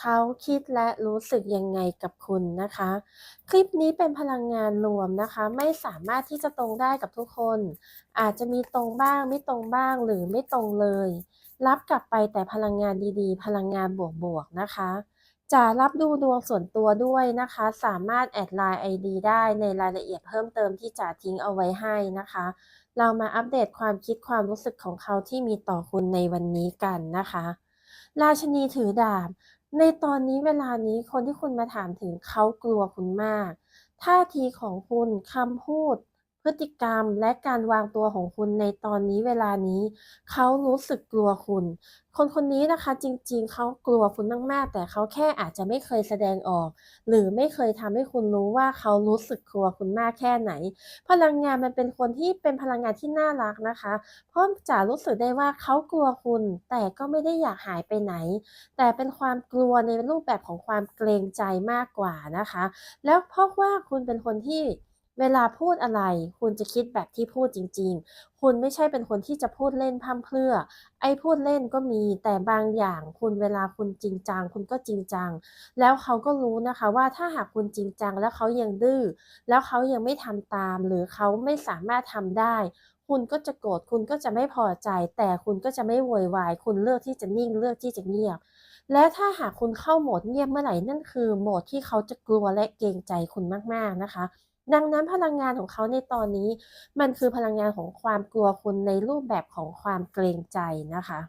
เขาคิดและรู้สึกยังไงกับคุณนะคะ คลิปนี้เป็นพลังงานรวมนะคะ ไม่สามารถที่จะตรงได้กับทุกคน อาจจะมีตรงบ้างไม่ตรงบ้างหรือไม่ตรงเลย รับกลับไปแต่พลังงานดีๆ พลังงานบวกๆนะคะ จะรับดูดวงส่วนตัวด้วยนะคะ สามารถแอดไลน์ ID ได้ในรายละเอียดเพิ่มเติมที่จะทิ้งเอาไว้ให้นะคะ เรามาอัปเดตความคิดความรู้สึกของเขาที่มีต่อคุณในวันนี้กันนะคะราชินีถือดาบ ในตอนนี้เวลานี้คนที่คุณมาถามถึงเขากลัวคุณมาก ท่าทีของคุณคำพูด พฤติกรรมและการวางตัวของคุณในตอนนี้เวลานี้ เขารู้สึกกลัวคุณ คนคนนี้นะคะจริงๆ เขากลัวคุณมากๆ แต่เขาแค่อาจจะไม่เคยแสดงออก หรือไม่เคยทำให้คุณรู้ว่าเขารู้สึกกลัวคุณมากแค่ไหน พลังงานมันเป็นคนที่เป็นพลังงานที่น่ารักนะคะ เพราะจ๋ารู้สึกได้ว่าเขากลัวคุณ แต่ก็ไม่ได้อยากหายไปไหน แต่เป็นความกลัวในรูปแบบของความเกรงใจมากกว่านะคะ แล้วเพราะว่าคุณเป็นคนที่ เวลาพูดอะไร คุณจะคิดแบบที่พูดจริง ๆ คุณไม่ใช่เป็นคนที่จะพูดเล่นพร่ำเพรื่อ ไอ้พูดเล่นก็มี แต่บางอย่างคุณเวลาคุณจริงจัง คุณก็จริงจัง แล้วเขาก็รู้นะคะว่าถ้าหากคุณจริงจัง แล้วเขายังดื้อ แล้วเขายังไม่ทำตาม หรือเขาไม่สามารถทำได้ คุณก็จะโกรธ คุณก็จะไม่พอใจ แต่คุณก็จะไม่โวยวาย คุณเลือกที่จะนิ่ง เลือกที่จะเงียบและถ้าหากคุณเข้าโหมดเงียบเมื่อไหร่นั่นคือโหมดที่เขาจะกลัวและเกรงใจคุณมากๆนะคะ ดังนั้นพลังงานของเขาในตอนนี้ มันคือพลังงานของความกลัวคุณในรูปแบบของความเกรงใจนะคะ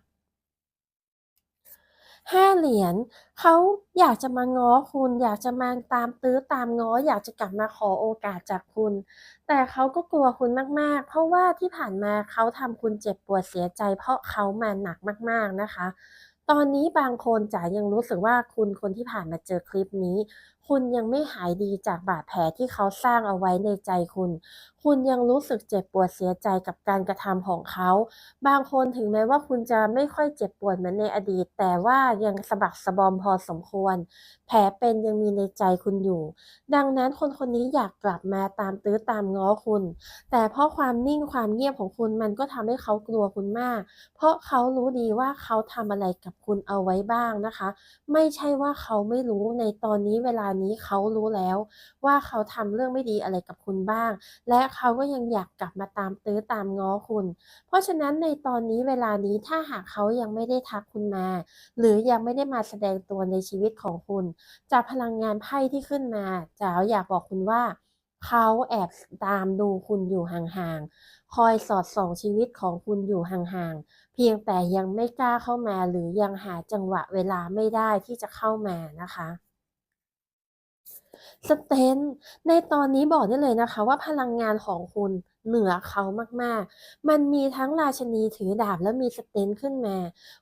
ห้าเหรียญเขาอยากจะมาง้อคุณ อยากจะมาตามตื้อตามง้อ อยากจะกลับมาขอโอกาสจากคุณ แต่เขาก็กลัวคุณมาก ๆ เพราะว่าที่ผ่านมาเขาทำคุณเจ็บปวดเสียใจ เพราะเขามาหนักมาก ๆนะคะ ตอนนี้บางคนจ๋ายังรู้สึกว่าคุณคนที่ผ่านมาเจอคลิปนี้คุณยังไม่หายดีจากบาดแผลที่เขาสร้างเอาไว้ในใจคุณ คุณยังรู้สึกเจ็บปวดเสียใจกับการกระทำของเขา บางคนถึงแม้ว่าคุณจะไม่ค่อยเจ็บปวดเหมือนในอดีต แต่ว่ายังสะบักสะบอมพอสมควร แผลเป็นยังมีในใจคุณอยู่ ดังนั้นคนคนนี้อยากกลับมาตามตื้อตามง้อคุณ แต่เพราะความนิ่งความเงียบของคุณมันก็ทำให้เขากลัวคุณมาก เพราะเขารู้ดีว่าเขาทำอะไรกับคุณเอาไว้บ้างนะคะ ไม่ใช่ว่าเขาไม่รู้ในตอนนี้เวลานี้เขารู้แล้ว ว่าเขาทำเรื่องไม่ดีอะไรกับคุณบ้าง และเขาก็ยังอยากกลับมาตามตื้อตามง้อคุณ เพราะฉะนั้นในตอนนี้เวลานี้ถ้าหากเขายังไม่ได้ทักคุณมา หรือยังไม่ได้มาแสดงตัวในชีวิตของคุณ จากพลังงานไพ่ที่ขึ้นมาจ๋าอยากบอกคุณว่าเขาแอบตามดูคุณอยู่ห่างๆ คอยสอดส่องชีวิตของคุณอยู่ห่างๆ เพียงแต่ยังไม่กล้าเข้ามาหรือยังหาจังหวะเวลาไม่ได้ที่จะเข้ามานะคะ สเตนในตอนนี้บอกได้เลยนะคะว่าพลังงานของคุณเหนือเขามากๆ มันมีทั้งราชนีถือดาบและมีสเตนขึ้นมา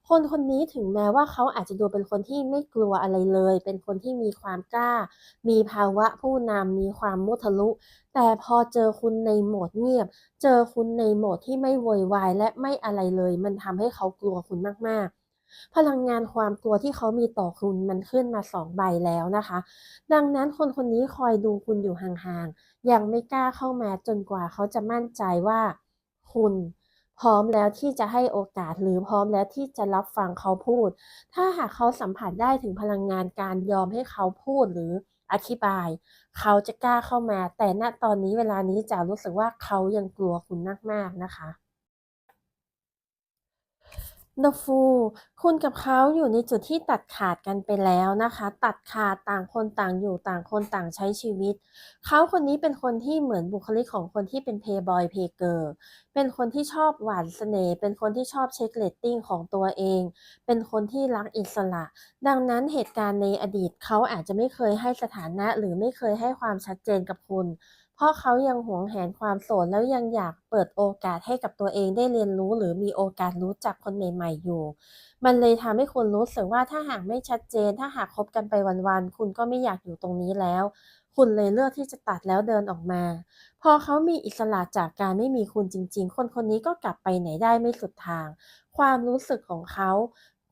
คนคนนี้ถึงแม้ว่าเขาอาจจะดูเป็นคนที่ไม่กลัวอะไรเลย เป็นคนที่มีความกล้า มีภาวะผู้นำมีความมุทะลุ แต่พอเจอคุณในโหมดเงียบ เจอคุณในโหมดที่ไม่โวยวายและไม่อะไรเลย มันทำให้เขากลัวคุณมากๆ พลังงานความกลัวที่เขามีต่อคุณมันขึ้นมาสองใบแล้วนะคะ ดังนั้นคนคนนี้คอยดูคุณอยู่ห่างๆ ยังไม่กล้าเข้ามาจนกว่าเขาจะมั่นใจว่าคุณพร้อมแล้วที่จะให้โอกาสหรือพร้อมแล้วที่จะรับฟังเขาพูด ถ้าหากเขาสัมผัสได้ถึงพลังงานการยอมให้เขาพูดหรืออธิบาย เขาจะกล้าเข้ามา แต่ณตอนนี้เวลานี้จะรู้สึกว่าเขายังกลัวคุณมากๆนะคะ The Fool คุณกับเขาอยู่ในจุดที่ตัดขาดกันไปแล้วนะคะ ตัดขาดต่างคนต่างอยู่ต่างคนต่างใช้ชีวิต เขาคนนี้เป็นคนที่เหมือนบุคลิกของคนที่เป็น Playboy Playgirl เป็นคนที่ชอบหวานเสน่ห์เป็นคนที่ชอบเช็คเรตติ้งของตัวเอง เป็นคนที่รักอิสระ ดังนั้นเหตุการณ์ในอดีตเขาอาจจะไม่เคยให้สถานะหรือไม่เคยให้ความชัดเจนกับคุณ เพราะเขายังหวงแหนความโสดแล้วยังอยากเปิดโอกาสให้กับตัวเองได้เรียนรู้หรือมีโอกาสรู้จักคนใหม่ ๆ อยู่ มันเลยทำให้คุณรู้สึกว่าถ้าหากไม่ชัดเจน ถ้าหากคบกันไปวันๆ คุณก็ไม่อยากอยู่ตรงนี้แล้ว คุณเลยเลือกที่จะตัดแล้วเดินออกมา พอเขามีอิสระจากการไม่มีคุณจริง ๆ คนคนนี้ก็กลับไปไหนได้ไม่สุดทาง ความรู้สึกของเขา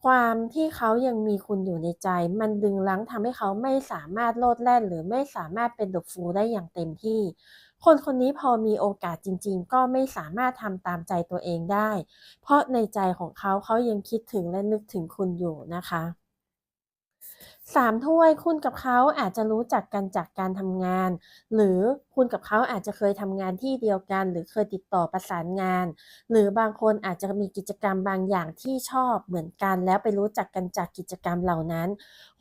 ความที่เขายังมีคุณอยู่ในใจ มันดึงรั้งทำให้เขาไม่สามารถโลดแล่น หรือไม่สามารถเป็น The Fool ได้อย่างเต็มที่ คนคนนี้พอมีโอกาสจริง ๆ ก็ไม่สามารถทำตามใจตัวเองได้ เพราะในใจของเขาเขายังคิดถึงและนึกถึงคุณอยู่นะคะ สามถ้วยคุณกับเขาอาจจะรู้จักกันจากการทำงาน หรือคุณกับเขาอาจจะเคยทำงานที่เดียวกัน หรือเคยติดต่อประสานงาน หรือบางคนอาจจะมีกิจกรรมบางอย่างที่ชอบเหมือนกัน แล้วไปรู้จักกันจากกิจกรรมเหล่านั้น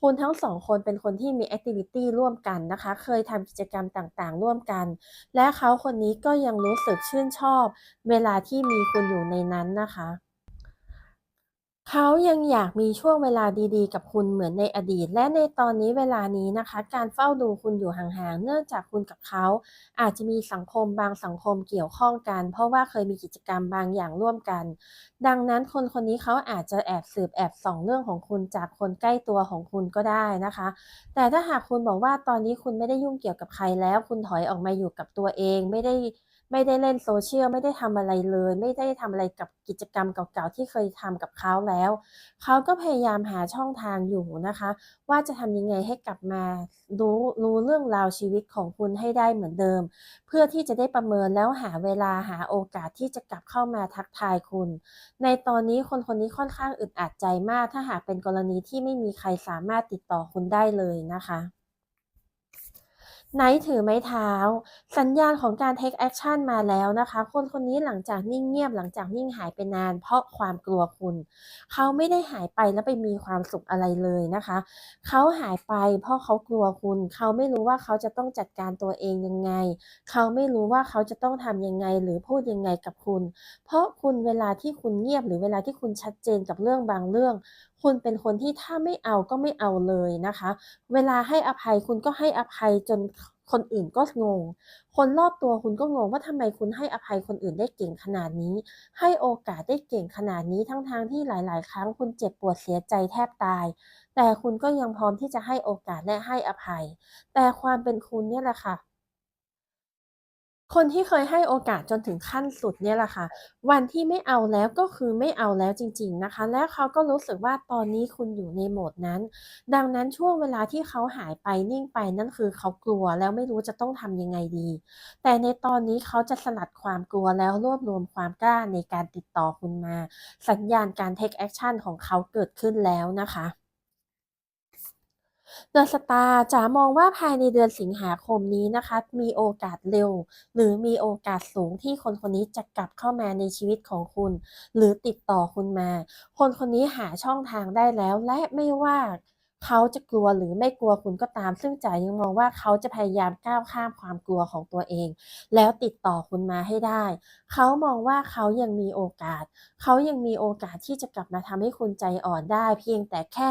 คุณทั้งสองคนเป็นคนที่มีแอคทิวิตี้ร่วมกันนะคะ เคยทำกิจกรรมต่างๆ ร่วมกัน และเขาคนนี้ก็ยังรู้สึกชื่นชอบ เวลาที่มีคุณอยู่ในนั้นนะคะ เขายังอยากมีช่วงเวลาดีๆ กับคุณเหมือนในอดีต และในตอนนี้เวลานี้นะคะ การเฝ้าดูคุณอยู่ห่างๆ เนื่องจากคุณกับเขา อาจจะมีสังคมบางสังคมเกี่ยวข้องกัน เพราะว่าเคยมีกิจกรรมบางอย่างร่วมกัน ดังนั้นคนคนนี้เขาอาจจะแอบสืบแอบส่องเรื่องของคุณจากคนใกล้ตัวของคุณก็ได้นะคะ แต่ถ้าหากคุณบอกว่าตอนนี้คุณไม่ได้ยุ่งเกี่ยวกับใครแล้ว คุณถอยออกมาอยู่กับตัวเองไม่ได้ ไม่ได้เล่นโซเชียลไม่ได้ทำอะไรเลย ไม่ได้ทำอะไรกับกิจกรรมเก่าๆที่เคยทำกับเขาแล้ว เขาก็พยายามหาช่องทางอยู่นะคะ ว่าจะทำยังไงให้กลับมารู้รู้เรื่องราวชีวิตของคุณให้ได้เหมือนเดิม เพื่อที่จะได้ประเมินแล้วหาเวลาหาโอกาสที่จะกลับเข้ามาทักทายคุณ ในตอนนี้คนคนนี้ค่อนข้างอึดอัดใจมาก ถ้าหากเป็นกรณีที่ไม่มีใครสามารถติดต่อคุณได้เลยนะคะ ไนท์ถือไม้เท้า สัญญาณของการ take action มาแล้วนะคะ คนคนนี้หลังจากนิ่งเงียบหลังจากนิ่งหายไปนาน เพราะความกลัวคุณ เขาไม่ได้หายไปแล้วไปมีความสุขอะไรเลยนะคะ เขาหายไปเพราะเขากลัวคุณ เขาไม่รู้ว่าเขาจะต้องจัดการตัวเองยังไง เขาไม่รู้ว่าเขาจะต้องทำยังไงหรือพูดยังไงกับคุณ เพราะคุณเวลาที่คุณเงียบหรือเวลาที่คุณชัดเจนกับเรื่องบางเรื่อง คุณเป็นคนที่ถ้าไม่เอาก็ไม่เอาเลยนะคะ เวลาให้อภัยคุณก็ให้อภัยจนคนอื่นก็งง คนรอบตัวคุณก็งงว่าทำไมคุณให้อภัยคนอื่นได้เก่งขนาดนี้ ให้โอกาสได้เก่งขนาดนี้ทั้งๆทที่หลาย ๆ ครั้งคุณเจ็บปวดเสียใจแทบตาย แต่คุณก็ยังพร้อมที่จะให้โอกาสและให้อภัย แต่ความเป็นคุณเนี่ยแหละค่ะ คนที่เคยให้โอกาสจนถึงขั้นสุดเนี่ยแหละค่ะ วันที่ไม่เอาแล้วก็คือไม่เอาแล้วจริง ๆนะคะ แล้วเขาก็รู้สึกว่าตอนนี้คุณอยู่ในโหมดนั้น ดังนั้นช่วงเวลาที่เขาหายไปนิ่งไปนั่นคือเขากลัวแล้วไม่รู้จะต้องทำยังไงดี แต่ในตอนนี้เขาจะสลัดความกลัวแล้วรวบรวมความกล้าในการติดต่อคุณมา สัญญาณการ take action ของเขาเกิดขึ้นแล้วนะคะ เดอะสตาร์จ๋ามองว่าภายในเดือนสิงหาคมนี้นะคะ มีโอกาสเร็ว หรือมีโอกาสสูงที่คนคนนี้จะกลับเข้ามาในชีวิตของคุณ หรือติดต่อคุณมา คนคนนี้หาช่องทางได้แล้ว และไม่ว่าเขาจะกลัวหรือไม่กลัวคุณก็ตาม ซึ่งจ๋ายังมองว่าเขาจะพยายามก้าวข้ามความกลัวของตัวเอง แล้วติดต่อคุณมาให้ได้ เขามองว่าเขายังมีโอกาส เขายังมีโอกาสที่จะกลับมาทำให้คุณใจอ่อนได้ เพียงแต่แค่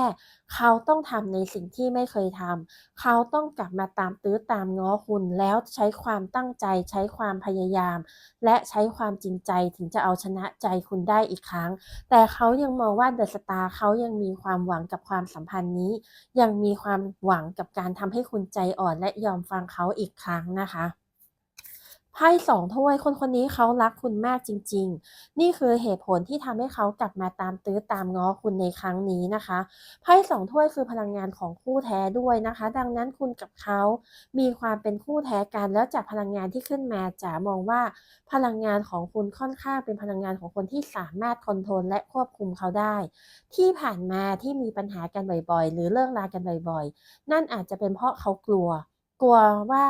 เขาต้องทำในสิ่งที่ไม่เคยทำเขาต้องกลับมาตามตื้อตามง้อคุณแล้วใช้ความตั้งใจ ใช้ความพยายาม และใช้ความจริงใจถึงจะเอาชนะใจคุณได้อีกครั้ง แต่เขายังมองว่าเดอะสตาร์เขายังมีความหวังกับความสัมพันธ์นี้ ยังมีความหวังกับการทำให้คุณใจอ่อนและยอมฟังเขาอีกครั้งนะคะ ไพ่สองถ้วยคนคนนี้เขารักคุณมากจริง ๆ นี่คือเหตุผลที่ทำให้เขากลับมาตามตื้อตามง้อคุณในครั้งนี้นะคะไพ่สองถ้วยคือพลังงานของคู่แท้ด้วยนะคะ ดังนั้นคุณกับเขา มีความเป็นคู่แท้กันแล้วจากพลังงานที่ขึ้นมาจ๋ามองว่า พลังงานของคุณค่อนข้างเป็นพลังงานของคนที่สามารถคอนโทรลและควบคุมเขาได้ ที่ผ่านมาที่มีปัญหากันบ่อยๆ หรือเลิกลากันบ่อยๆ นั่นอาจจะเป็นเพราะเขากลัว กลัวว่า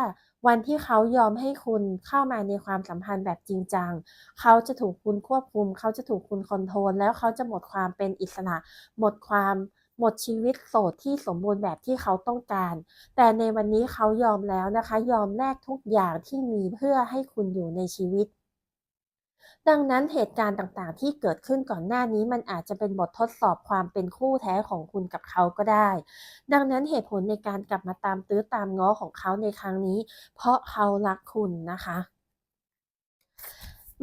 วันที่เขายอมให้คุณเข้ามาในความสัมพันธ์แบบจริงจัง เขาจะถูกคุณควบคุม เขาจะถูกคุณคอนโทรล แล้วเขาจะหมดความเป็นอิสระ หมดความหมดชีวิตโสดที่สมบูรณ์แบบที่เขาต้องการ แต่ในวันนี้เขายอมแล้วนะคะ ยอมแลกทุกอย่างที่มีเพื่อให้คุณอยู่ในชีวิต ดังนั้นเหตุการณ์ต่างๆ ที่เกิดขึ้นก่อนหน้านี้มันอาจจะเป็นบททดสอบความเป็นคู่แท้ของคุณกับเขาก็ได้ ดังนั้นเหตุผลในการกลับมาตามตื้อตามง้อของเขาในครั้งนี้ เพราะเขารักคุณนะคะ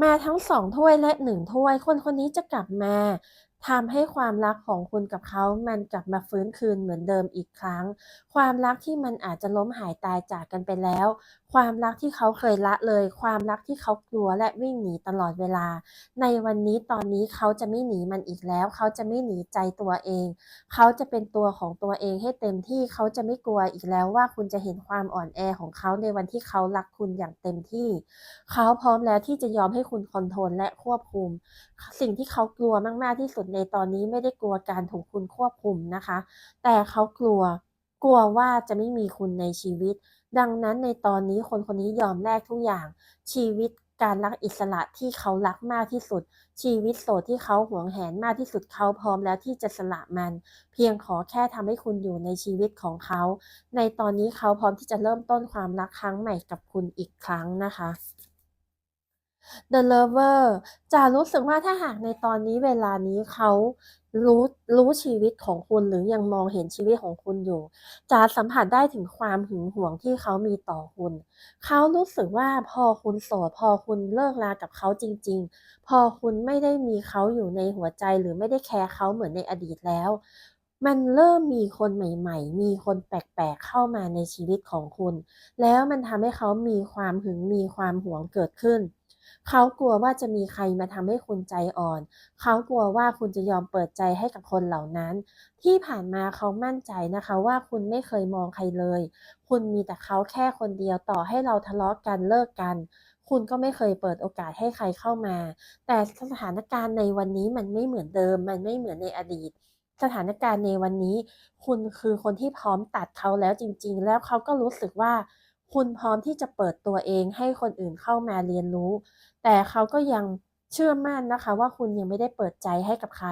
มาทั้งสองถ้วยและหนึ่งถ้วย คนคนนี้จะกลับมาทำให้ความรักของคุณกับเขา มันกลับมาฟื้นคืนเหมือนเดิมอีกครั้ง ความรักที่มันอาจจะล้มหายตายจากกันไปแล้ว ความรักที่เขาเคยละเลย ความรักที่เขากลัวและวิ่งหนีตลอดเวลา ในวันนี้ตอนนี้เขาจะไม่หนีมันอีกแล้ว เขาจะไม่หนีใจตัวเอง เขาจะเป็นตัวของตัวเองให้เต็มที่เขาจะไม่กลัวอีกแล้วว่าคุณจะเห็นความอ่อนแอของเขาในวันที่เขารักคุณอย่างเต็มที่ เขาพร้อมแล้วที่จะยอมให้คุณคอนโทรลและควบคุม สิ่งที่เขากลัวมากๆที่สุดในตอนนี้ไม่ได้กลัวการถูกคุณควบคุมนะคะ แต่เขากลัวกลัวว่าจะไม่มีคุณในชีวิต ดังนั้นในตอนนี้คนคนนี้ยอมแลกทุกอย่าง ชีวิตการรักอิสระที่เขารักมากที่สุด ชีวิตโสดที่เขาหวงแหนมากที่สุดเขาพร้อมแล้วที่จะสละมัน เพียงขอแค่ทำให้คุณอยู่ในชีวิตของเขา ในตอนนี้เขาพร้อมที่จะเริ่มต้นความรักครั้งใหม่กับคุณอีกครั้งนะคะ The Lover จะรู้สึกว่าถ้าหากในตอนนี้เวลานี้เขารู้รู้ชีวิตของคุณหรือยังมองเห็นชีวิตของคุณอยู่ จะสัมผัสได้ถึงความหึงหวงที่เขามีต่อคุณ เขารู้สึกว่าพอคุณโสดพอคุณเลิกรากับเขาจริง ๆ พอคุณไม่ได้มีเขาอยู่ในหัวใจหรือไม่ได้แคร์เขาเหมือนในอดีตแล้ว มันเริ่มมีคนใหม่ ๆ มีคนแปลกๆเข้ามาในชีวิตของคุณ แล้วมันทำให้เขามีความหึงมีความหวงเกิดขึ้น เขากลัวว่าจะมีใครมาทำให้คุณใจอ่อน เขากลัวว่าคุณจะยอมเปิดใจให้กับคนเหล่านั้น ที่ผ่านมาเขามั่นใจนะคะว่าคุณไม่เคยมองใครเลย คุณมีแต่เขาแค่คนเดียวต่อให้เราทะเลาะกันเลิกกัน คุณก็ไม่เคยเปิดโอกาสให้ใครเข้ามา แต่สถานการณ์ในวันนี้มันไม่เหมือนเดิม มันไม่เหมือนในอดีตสถานการณ์ในวันนี้ คุณคือคนที่พร้อมตัดเขาแล้วจริง ๆ แล้วเขาก็รู้สึกว่า คุณพร้อมที่จะเปิดตัวเองให้คนอื่นเข้ามาเรียนรู้ แต่เขาก็ยังเชื่อมั่นนะคะว่าคุณยังไม่ได้เปิดใจให้กับใคร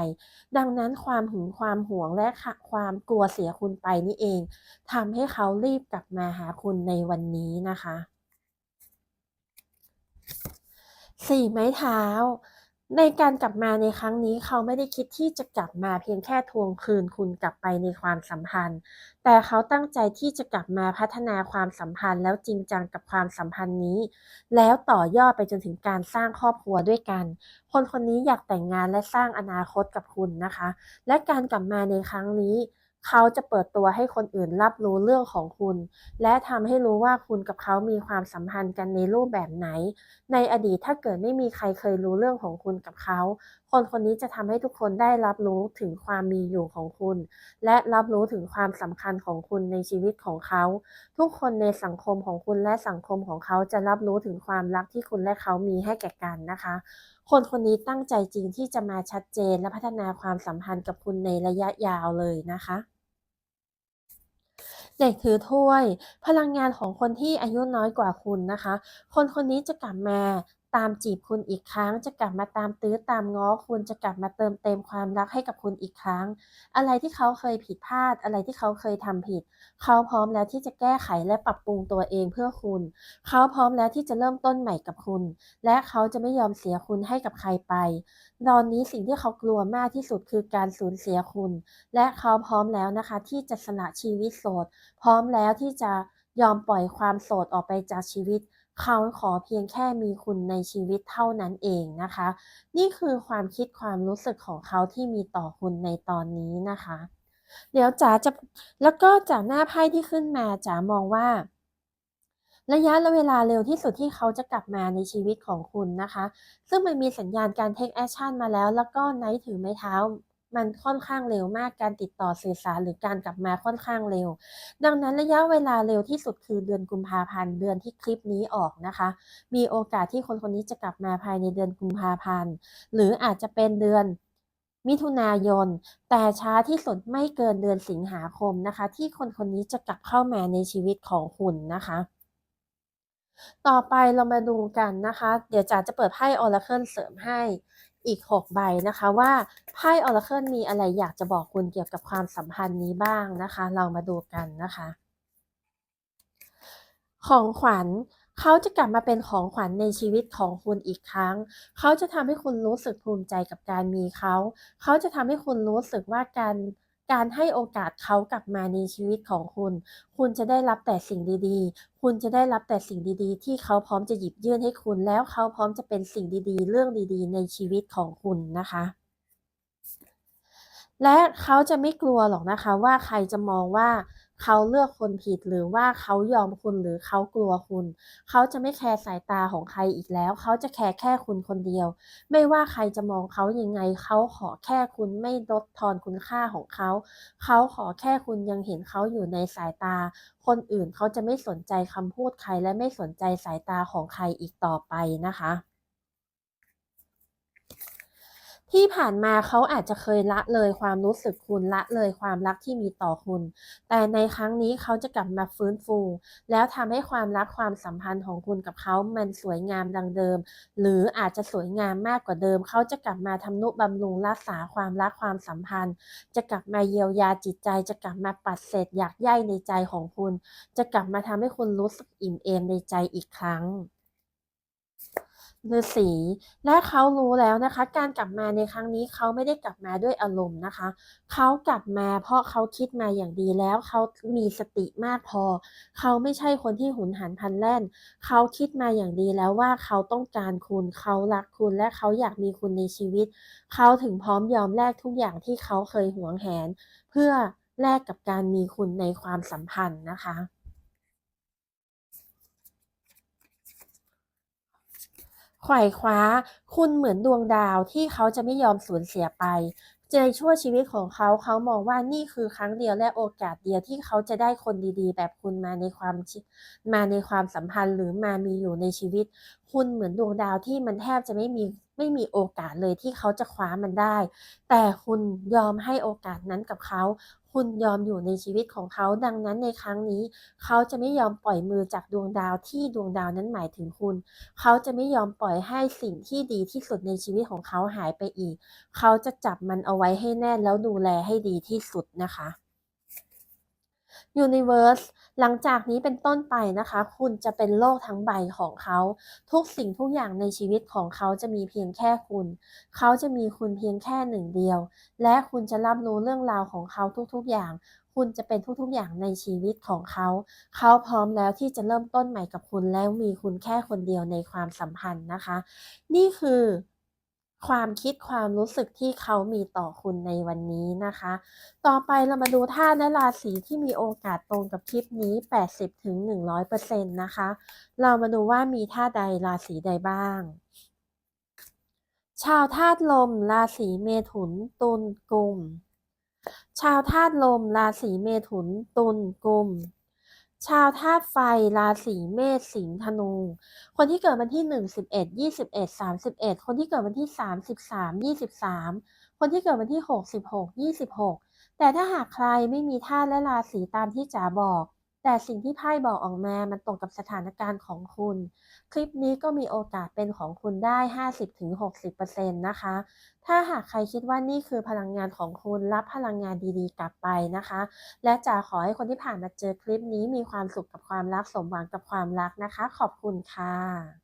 ดังนั้นความหึงความหวงและความกลัวเสียคุณไปนี่เองทำให้เขารีบกลับมาหาคุณในวันนี้นะคะ4ไม้เท้า ในการกลับมาในครั้งนี้เขาไม่ได้คิดที่จะกลับมาเพียงแค่ทวงคืนคุณกลับไปในความสัมพันธ์ แต่เขาตั้งใจที่จะกลับมาพัฒนาความสัมพันธ์ แล้วจริงจังกับความสัมพันธ์นี้ แล้วต่อยอดไปจนถึงการสร้างครอบครัวด้วยกัน คนคนนี้อยากแต่งงานและสร้างอนาคตกับคุณนะคะ และการกลับมาในครั้งนี้ เขาจะเปิดตัวให้คนอื่นรับรู้เรื่องของคุณ และทำให้รู้ว่าคุณกับเขามีความสัมพันธ์กันในรูปแบบไหน ในอดีตถ้าเกิดไม่มีใครเคยรู้เรื่องของคุณกับเขา คนคนนี้จะทำให้ทุกคนได้รับรู้ถึงความมีอยู่ของคุณ และรับรู้ถึงความสำคัญของคุณในชีวิตของเขา ทุกคนในสังคมของคุณและสังคมของเขาจะรับรู้ถึงความรักที่คุณและเขามีให้แก่กันนะคะ คนคนนี้ตั้งใจจริงที่จะมาชัดเจนและพัฒนาความสัมพันธ์กับคุณในระยะยาวเลยนะคะเด็กถือถ้วย พลังงานของคนที่อายุน้อยกว่าคุณนะคะ คนคนนี้จะกลับมา ตามจีบคุณอีกครั้ง จะกลับมาตามตื้อตามง้อคุณจะกลับมาเติมเต็มความรักให้กับคุณอีกครั้ง อะไรที่เขาเคยผิดพลาด อะไรที่เขาเคยทำผิด เขาพร้อมแล้วที่จะแก้ไขและปรับปรุงตัวเองเพื่อคุณ เขาพร้อมแล้วที่จะเริ่มต้นใหม่กับคุณ และเขาจะไม่ยอมเสียคุณให้กับใครไป ตอนนี้สิ่งที่เขากลัวมากที่สุดคือการสูญเสียคุณ และเขาพร้อมแล้วนะคะ ที่จะสละชีวิตโสด พร้อมแล้วที่จะยอมปล่อยความโสดออกไปจากชีวิต เขาขอเพียงแค่มีคุณในชีวิตเท่านั้นเองนะคะ นี่คือความคิดความรู้สึกของเขาที่มีต่อคุณในตอนนี้นะคะ เดี๋ยวจ๋าจะแล้วก็จากหน้าไพ่ที่ขึ้นมาจ๋ามองว่า ระยะเวลาเร็วที่สุดที่เขาจะกลับมาในชีวิตของคุณนะคะ ซึ่งมันมีสัญญาณการ take action มาแล้ว แล้วก็ไนท์ถือไม้เท้า มันค่อนข้างเร็วมากการติดต่อสื่อสารหรือการกลับมาค่อนข้างเร็ว ดังนั้นระยะเวลาเร็วที่สุดคือเดือนกุมภาพันธ์เดือนที่คลิปนี้ออกนะคะ มีโอกาสที่คนคนนี้จะกลับมาภายในเดือนกุมภาพันธ์หรืออาจจะเป็นเดือนมิถุนายน แต่ช้าที่สุดไม่เกินเดือนสิงหาคมนะคะ ที่คนคนนี้จะกลับเข้ามาในชีวิตของคุณนะคะ ต่อไปเรามาดูกันนะคะ เดี๋ยวจ๋าจะเปิดไพ่ Oracle เสริมให้ อีก 6 ใบนะคะว่าไพ่ออร์เคิลมีอะไรอยากจะบอกคุณเกี่ยวกับความสัมพันธ์นี้บ้างนะคะ เรามาดูกันนะคะ ของขวัญเขาจะกลับมาเป็นของขวัญในชีวิตของคุณอีกครั้ง เขาจะทำให้คุณรู้สึกภูมิใจกับการมีเขา เขาจะทำให้คุณรู้สึกว่าการ การให้โอกาสเขากลับมาในชีวิตของคุณ คุณจะได้รับแต่สิ่งดีๆ คุณจะได้รับแต่สิ่งดีๆ ที่เขาพร้อมจะหยิบยื่นให้คุณ แล้วเขาพร้อมจะเป็นสิ่งดีๆ เรื่องดีๆ ในชีวิตของคุณนะคะ และเขาจะไม่กลัวหรอกนะคะ ว่าใครจะมองว่าเขาเลือกคนผิดหรือว่าเขายอมคุณหรือเขากลัวคุณ เขาจะไม่แคร์สายตาของใครอีกแล้ว เขาจะแคร์แค่คุณคนเดียว ไม่ว่าใครจะมองเขายังไง เขาขอแค่คุณไม่ลดทอนคุณค่าของเขา เขาขอแค่คุณยังเห็นเขาอยู่ในสายตา คนอื่นเขาจะไม่สนใจคำพูดใครและไม่สนใจสายตาของใครอีกต่อไปนะคะ ที่ผ่านมาเขาอาจจะเคยละเลยความรู้สึกคุณละเลยความรักที่มีต่อคุณ แต่ในครั้งนี้เขาจะกลับมาฟื้นฟู แล้วทำให้ความรักความสัมพันธ์ของคุณกับเขามันสวยงามดังเดิม หรืออาจจะสวยงามมากกว่าเดิม เขาจะกลับมาทำนุบำรุงรักษาความรักความสัมพันธ์ จะกลับมาเยียวยาจิตใจ จะกลับมาปัดเศษอยากใยในใจของคุณ จะกลับมาทำให้คุณรู้สึกอิ่มเอมในใจอีกครั้ง ฤาษีและเขารู้แล้วนะคะ การกลับมาในครั้งนี้เขาไม่ได้กลับมาด้วยอารมณ์นะคะเขากลับมาเพราะเขาคิดมาอย่างดีแล้วเขามีสติมากพอ เขาไม่ใช่คนที่หุนหันพันแล่น เขาคิดมาอย่างดีแล้วว่าเขาต้องการคุณเขารักคุณและเขาอยากมีคุณในชีวิต เขาถึงพร้อมยอมแลกทุกอย่างที่เขาเคยหวงแหน เพื่อแลกกับการมีคุณในความสัมพันธ์นะคะ ขว่คว้า คุณเหมือนดวงดาวที่เขาจะไม่ยอมสูญเสียไปในชั่วชีวิตของเขาเขามองว่านี่คือครั้งเดียวและโอกาสเดียวที่เขาจะได้คนดีๆ แบบคุณมาในความมาในความสัมพันธ์หรือมามีอยู่ในชีวิต คุณเหมือนดวงดาวที่มันแทบจะไม่มี ไม่มีโอกาสเลยที่เขาจะคว้ามันได้ แต่คุณยอมให้โอกาสนั้นกับเขา คุณยอมอยู่ในชีวิตของเขา ดังนั้นในครั้งนี้ เขาจะไม่ยอมปล่อยมือจากดวงดาวที่ดวงดาวนั้นหมายถึงคุณ เขาจะไม่ยอมปล่อยให้สิ่งที่ดีที่สุดในชีวิตของเขาหายไปอีก เขาจะจับมันเอาไว้ให้แน่นแล้วดูแลให้ดีที่สุดนะคะ Universe หลังจากนี้เป็นต้นไปนะคะ คุณจะเป็นโลกทั้งใบของเขา ทุกสิ่งทุกอย่างในชีวิตของเขาจะมีเพียงแค่คุณ เขาจะมีคุณเพียงแค่หนึ่งเดียว และคุณจะรับรู้เรื่องราวของเขาทุกๆอย่าง คุณจะเป็นทุกๆอย่างในชีวิตของเขา เขาพร้อมแล้วที่จะเริ่มต้นใหม่กับคุณแล้วมีคุณแค่คนเดียวในความสัมพันธ์นะคะ นี่คือ ความคิดความรู้สึกที่เขามีต่อคุณในวันนี้นะคะ ต่อไปเรามาดูธาตุและราศีที่มีโอกาสตรงกับคลิปนี้ 80-100%นะคะ เรามาดูว่ามีธาตุใดราศีใดบ้างชาวธาตุลม ราศีเมถุน ตุลกุม ชาวธาตุลม ราศีเมถุน ตุลกุม ชาวธาตุไฟ ราศีเมษ สิงห์ ธนู คนที่เกิดวันที่หนึ่งสิบเอ็ดยี่สิบเอ็ดสามสิบเอ็ดคนที่เกิดวันที่สามสิบสามยี่สิบสามคนที่เกิดวันที่หกสิบหกยี่สิบหกแต่ถ้าหากใครไม่มีธาตุและราศีตามที่จ๋าบอก แต่สิ่งที่ไพ่บอกออกมา มันตรงกับสถานการณ์ของคุณ คลิปนี้ก็มีโอกาสเป็นของคุณได้ 50-60%นะคะ ถ้าหากใครคิดว่านี่คือพลังงานของคุณรับพลังงานดีๆ กลับไปนะคะ และจะขอให้คนที่ผ่านมาเจอคลิปนี้มีความสุขกับความรักสมหวังกับความรักนะคะ ขอบคุณค่ะ